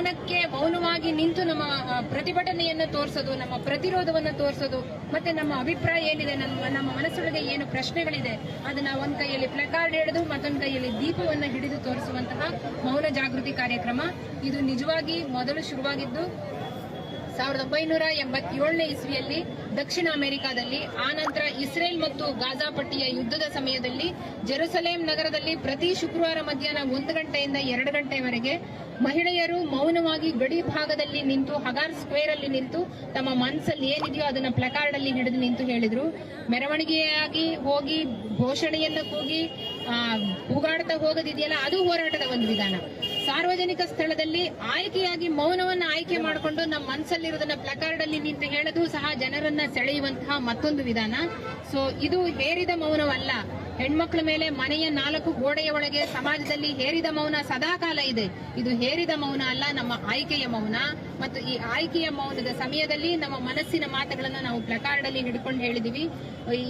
ಮೌನಕ್ಕೆ, ಮೌನವಾಗಿ ನಿಂತು ನಮ್ಮ ಪ್ರತಿಭಟನೆಯನ್ನು ತೋರಿಸೋದು, ನಮ್ಮ ಪ್ರತಿರೋಧವನ್ನು ತೋರಿಸೋದು, ಮತ್ತೆ ನಮ್ಮ ಅಭಿಪ್ರಾಯ ಏನಿದೆ ನಮ್ಮ ನಮ್ಮ ಮನಸ್ಸೊಳಗೆ ಏನು ಪ್ರಶ್ನೆಗಳಿದೆ, ಅದನ್ನ ಒಂದ್ ಕೈಯಲ್ಲಿ ಪ್ಲಕಾರ್ಡ್ ಹಿಡಿದು ಮತ್ತೊಂದು ಕೈಯಲ್ಲಿ ದೀಪವನ್ನು ಹಿಡಿದು ತೋರಿಸುವಂತಹ ಮೌನ ಜಾಗೃತಿ ಕಾರ್ಯಕ್ರಮ. ಇದು ನಿಜವಾಗಿ ಮೊದಲು ಶುರುವಾಗಿದ್ದು ಸಾವಿರದ ಒಂಬೈನೂರ ಎಂಬತ್ತೇಳನೇ ಇಸ್ವಿಯಲ್ಲಿ ದಕ್ಷಿಣ ಅಮೆರಿಕಾದಲ್ಲಿ ಆನಂತರ ನಂತರ ಇಸ್ರೇಲ್ ಮತ್ತು ಗಾಜಾ ಪಟ್ಟಿಯ ಯುದ್ಧದ ಸಮಯದಲ್ಲಿ ಜೆರುಸಲೇಂ ನಗರದಲ್ಲಿ ಪ್ರತಿ ಶುಕ್ರವಾರ ಮಧ್ಯಾಹ್ನ ಒಂದು ಗಂಟೆಯಿಂದ ಎರಡು ಗಂಟೆವರೆಗೆ ಮಹಿಳೆಯರು ಮೌನವಾಗಿ ಗಡಿ ಭಾಗದಲ್ಲಿ ನಿಂತು ಹಗಾರ್ ಸ್ಕ್ವೇರ್ ಅಲ್ಲಿ ನಿಂತು ತಮ್ಮ ಮನಸ್ಸಲ್ಲಿ ಏನಿದೆಯೋ ಅದನ್ನ ಪ್ಲಕಾರ್ಡ್ ಅಲ್ಲಿ ಹಿಡಿದು ನಿಂತು ಹೇಳಿದ್ರು. ಮೆರವಣಿಗೆಯಾಗಿ ಹೋಗಿ ಘೋಷಣೆಯನ್ನ ಕೂಗಿ ಆ, ಹೋಗೋದಿದೆಯಲ್ಲ ಅದು ಹೋರಾಟದ ಒಂದು ವಿಧಾನ. ಸಾರ್ವಜನಿಕ ಸ್ಥಳದಲ್ಲಿ ಆಯ್ಕೆಯಾಗಿ ಮೌನವನ್ನ ಆಯ್ಕೆ ಮಾಡಿಕೊಂಡು ನಮ್ಮ ಮನಸ್ಸಲ್ಲಿರೋದನ್ನ ಪ್ಲಕಾರ್ಡ್ ಅಲ್ಲಿ ನಿಂತು ಹೇಳೋದು ಸಹ ಜನರನ್ನ ಸೆಳೆಯುವಂತಹ ಮತ್ತೊಂದು ವಿಧಾನ. ಸೊ ಇದು ಹೇರಿದ ಮೌನವಲ್ಲ. ಹೆಣ್ಮಕ್ಳ ಮೇಲೆ ಮನೆಯ ನಾಲ್ಕು ಗೋಡೆಯ ಒಳಗೆ ಸಮಾಜದಲ್ಲಿ ಹೇರಿದ ಮೌನ ಸದಾಕಾಲ ಇದೆ. ಇದು ಹೇರಿದ ಮೌನ ಅಲ್ಲ, ನಮ್ಮ ಆಯ್ಕೆಯ ಮೌನ. ಮತ್ತು ಈ ಆಯ್ಕೆಯ ಮೌನದ ಸಮಯದಲ್ಲಿ ನಮ್ಮ ಮನಸ್ಸಿನ ಮಾತುಗಳನ್ನು ನಾವು ಪ್ಲಕಾರ್ಡ್ ಅಲ್ಲಿ ಹಿಡ್ಕೊಂಡು ಹೇಳಿದೀವಿ.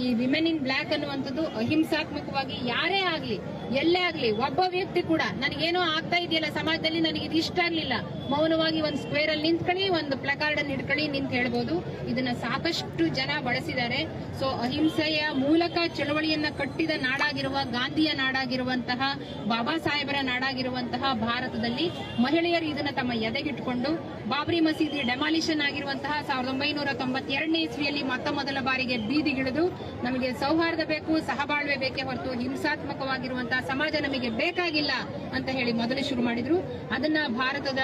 ಈ ವಿಮೆನ್ ಇನ್ ಬ್ಲಾಕ್ ಅನ್ನುವಂಥದ್ದು ಅಹಿಂಸಾತ್ಮಕವಾಗಿ ಯಾರೇ ಆಗ್ಲಿ, ಎಲ್ಲೇ ಆಗ್ಲಿ, ಒಬ್ಬ ವ್ಯಕ್ತಿ ಕೂಡ ನನಗೇನೋ ಆಗ್ತಾ ಇದೆಯಲ್ಲ, ಸಮಾಜದಲ್ಲಿ ನನಗೆ ಇದು ಇಷ್ಟ ಆಗ್ಲಿಲ್ಲ, ಮೌನವಾಗಿ ಒಂದು ಸ್ಕ್ವೇರ್ ಅಲ್ಲಿ ನಿಂತ್ಕೊಳ್ಳಿ, ಒಂದು ಪ್ಲಕಾರ್ಡ್ ಅನ್ನು ಹಿಡ್ಕೊಳ್ಳಿ ನಿಂತ ಹೇಳ್ಬೋದು. ಇದನ್ನ ಸಾಕಷ್ಟು ಜನ ಬಳಸಿದ್ದಾರೆ. ಸೊ ಅಹಿಂಸೆಯ ಮೂಲಕ ಚಳವಳಿಯನ್ನ ಕಟ್ಟಿದ ನಾಡಾಗಿರುವ ಗಾಂಧಿಯ ನಾಡಾಗಿರುವಂತಹ ಬಾಬಾ ಸಾಹೇಬರ ನಾಡಾಗಿರುವಂತಹ ಭಾರತದಲ್ಲಿ ಮಹಿಳೆಯರು ಇದನ್ನ ತಮ್ಮ ಎದೆಗಿಟ್ಟುಕೊಂಡು ಬಾಬ್ರಿ ಮಸೀದಿ ಡೆಮಾಲಿಷನ್ ಆಗಿರುವಂತಹ ಸಾವಿರದ ಒಂಬೈನೂರ ತೊಂಬತ್ತೆರಡನೇ ಇಸ್ವಿಯಲ್ಲಿ ಮೊದಲ ಬಾರಿಗೆ ಬೀದಿಗಿಳಿದು ನಮಗೆ ಸೌಹಾರ್ದ ಬೇಕು ಸಹಬಾಳ್ವೆ ಬೇಕೇ ಹೊರತು ಹಿಂಸಾತ್ಮಕವಾಗಿರುವಂತಹ ಸಮಾಜ ನಮಗೆ ಬೇಕಾಗಿಲ್ಲ ಅಂತ ಹೇಳಿ ಮೊದಲು ಶುರು ಮಾಡಿದ್ರು. ಅದನ್ನ ಭಾರತದ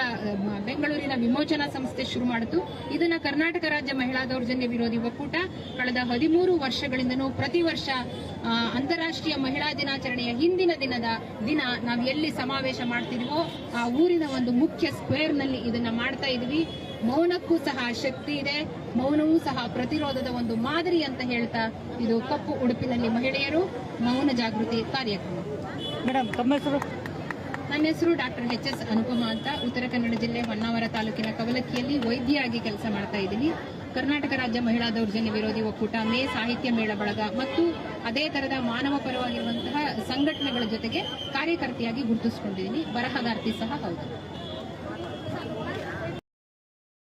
ಬೆಂಗಳೂರಿನ ವಿಮೋಚನಾ ಸಂಸ್ಥೆ ಶುರು ಮಾಡಿತು. ಇದನ್ನ ಕರ್ನಾಟಕ ರಾಜ್ಯ ಮಹಿಳಾ ದೌರ್ಜನ್ಯ ವಿರೋಧಿ ಒಕ್ಕೂಟ ಕಳೆದ ಹದಿಮೂರು ವರ್ಷಗಳಿಂದನೂ ಪ್ರತಿ ವರ್ಷ ಆ, ಅಂತಾರಾಷ್ಟ್ರೀಯ ಮಹಿಳಾ ದಿನಾಚರಣೆಯ ಹಿಂದಿನ ದಿನದ ದಿನ ನಾವು ಎಲ್ಲಿ ಸಮಾವೇಶ ಮಾಡ್ತಿದೀವೋ ಆ ಊರಿನ ಒಂದು ಮುಖ್ಯ ಸ್ಕ್ವೇರ್ನಲ್ಲಿ ಇದನ್ನ ಮಾಡ್ತಾ ಇದ್ವಿ. ಮೌನಕ್ಕೂ ಸಹ ಶಕ್ತಿ ಇದೆ. ಮೌನವೂ ಸಹ ಪ್ರತಿರೋಧದ ಒಂದು ಮಾದರಿ ಅಂತ ಹೇಳ್ತಾ ಇದು ಕಪ್ಪು ಉಡುಪಿನಲ್ಲಿ ಮಹಿಳೆಯರು ಮೌನ ಜಾಗೃತಿ ಕಾರ್ಯಕ್ರಮ. ಮೇಡಮ್ ತಮ್ಮ ನನ್ನ ಹೆಸರು ಡಾಕ್ಟರ್ ಎಚ್ ಎಸ್ ಅನುಪಮ ಅಂತ. ಉತ್ತರ ಕನ್ನಡ ಜಿಲ್ಲೆ ಹೊನ್ನಾವರ ತಾಲೂಕಿನ ಕವಲಕ್ಕಿಯಲ್ಲಿ ವೈದ್ಯರಾಗಿ ಕೆಲಸ ಮಾಡ್ತಾ ಇದ್ದೀನಿ. ಕರ್ನಾಟಕ ರಾಜ್ಯ ಮಹಿಳಾ ದೌರ್ಜನ್ಯ ವಿರೋಧಿ ಒಕ್ಕೂಟ, ಮೇ ಸಾಹಿತ್ಯ ಮೇಳ ಬಳಗ ಮತ್ತು ಅದೇ ತರದ ಮಾನವ ಪರವಾಗಿರುವಂತಹ ಸಂಘಟನೆಗಳ ಜೊತೆಗೆ ಕಾರ್ಯಕರ್ತೆಯಾಗಿ ಗುರುತಿಸಿಕೊಂಡಿದ್ದೀನಿ. ಬರಹಗಾರ್ತಿ ಸಹ ಹೌದು.